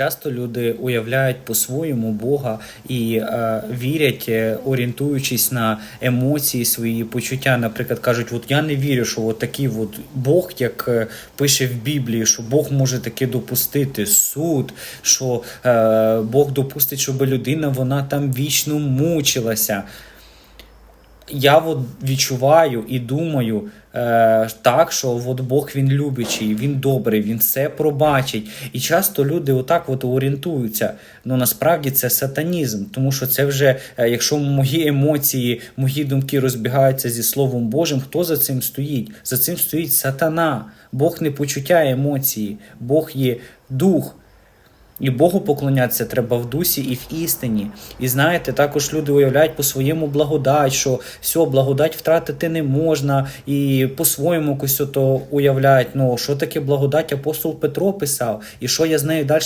Часто люди уявляють по-своєму Бога і е, вірять, е, орієнтуючись на емоції, свої почуття. Наприклад, кажуть, от я не вірю, що от такий от Бог, як е, пише в Біблії, що Бог може таке допустити суд, що е, Бог допустить, щоб людина вона там вічно мучилася я от відчуваю і думаю е, так, що от Бог він любячий, він добрий, він все пробачить. І часто люди отак от орієнтуються. Ну насправді це сатанізм, тому що це вже, е, якщо мої емоції, мої думки розбігаються зі Словом Божим, хто за цим стоїть? За цим стоїть сатана. Бог не почуття емоції, Бог є дух. І Богу поклонятися треба в дусі і в істині. І знаєте, також люди уявляють по своєму благодать, що все, благодать втратити не можна, і по-своєму то уявляють. Ну що таке благодать апостол Петро писав, і що я з нею далі